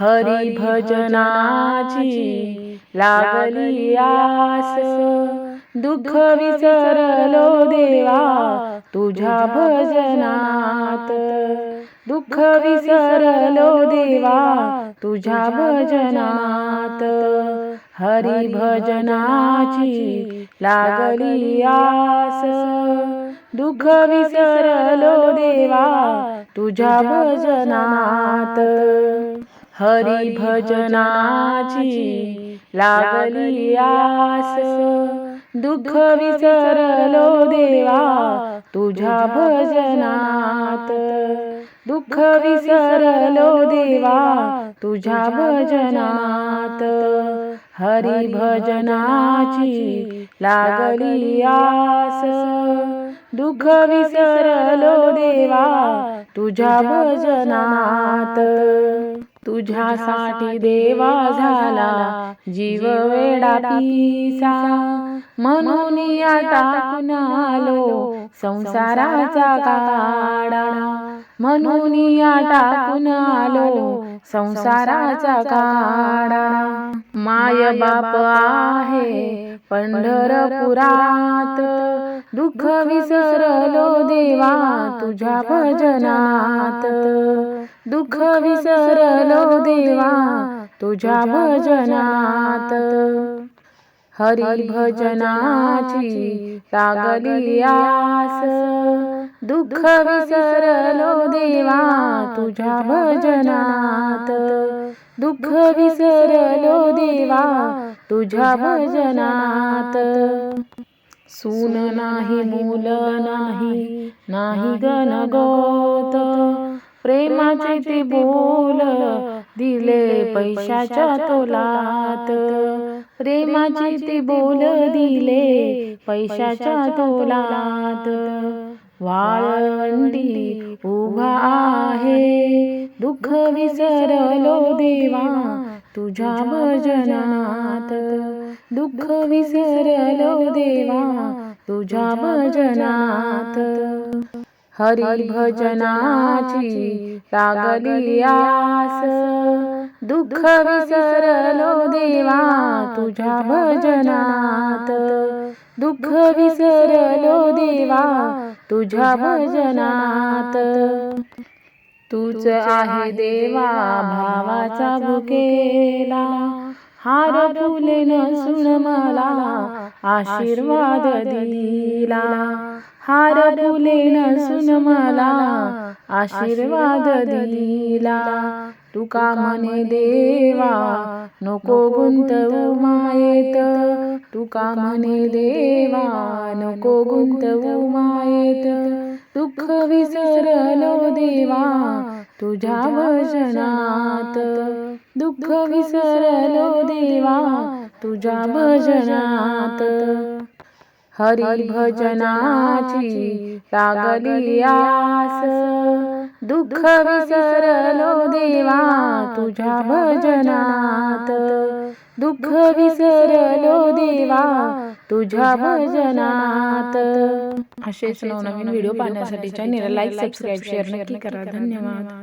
हरी भजनाची लागली आस. दुःख विसरलो देवा तुझ्या भजनात. दुःख विसरलो देवा तुझ्या भजनात. हरी भजनाची लागली आस. दुःख विसरलो देवा तुझ्या भजनात. हरी भजनाची लागली आस. दुःख विसरलो देवा तुझ्या भजनात. दुःख विसरलो देवा तुझ्या भजनात. हरी भजनाची लागली आस. दुःख विसरलो देवा तुझ्या भजनात. तुझ्यासाठी देवा झाला जीव वेडा पिसा. म्हणून टाकून आलो संसाराचा काढा म्हणून टाकून आलो संसाराचा काढा माय बाप आहे पंढरपुरात दुःख विसरलो देवा तुझ्या भजनात. दुःख विसरलो देवा तुझ्या भजनात. हरी भजनाची लागली आस. दुःख विसरलो देवा तुझ्या भजनात. दुःख विसरलो देवा तुझ्या भजनात. सून नाही मूल नाही नाही गणगोत. प्रेमाचे ते बोल दिले पैशाच्या तोलात. प्रेमाचे ते बोल दिले पैशाच्या तोलात. वाळवंडी उभा आहे दुःख विसरलो देवा तुझ्या भजनात. दुःख विसरलो देवा तुझ्या भजनात. हरी भजनाची लागली आस. दुःख विसरलो देवा तुझ्या भजनात. दुःख विसरलो देवा तुझ्या भजनात. तूच आहे देवा भावाचा भुकेला. हार फुले नसून मला आशीर्वाद दिला. हार फुले नसून मला आशीर्वाद दिला. तुका म्हणे देवा? नको गुंतवू मायेत. तुका म्हणे देवा? नको गुंतवू मायेत. दुःख विसरलो देवा. तुझ्या भजनात. दुःख विसरलो देवा. तुझ्या भजनात. हरी भजनाची लागली आस. दुःख विसरलो देवा तुझ्या भजनात. दुःख विसरलो देवा तुझ्या भजनात. असेच नवनवीन व्हिडिओ पाहण्यासाठी चॅनेल लाईक सबस्क्राईब शेअर नक्की करा. धन्यवाद.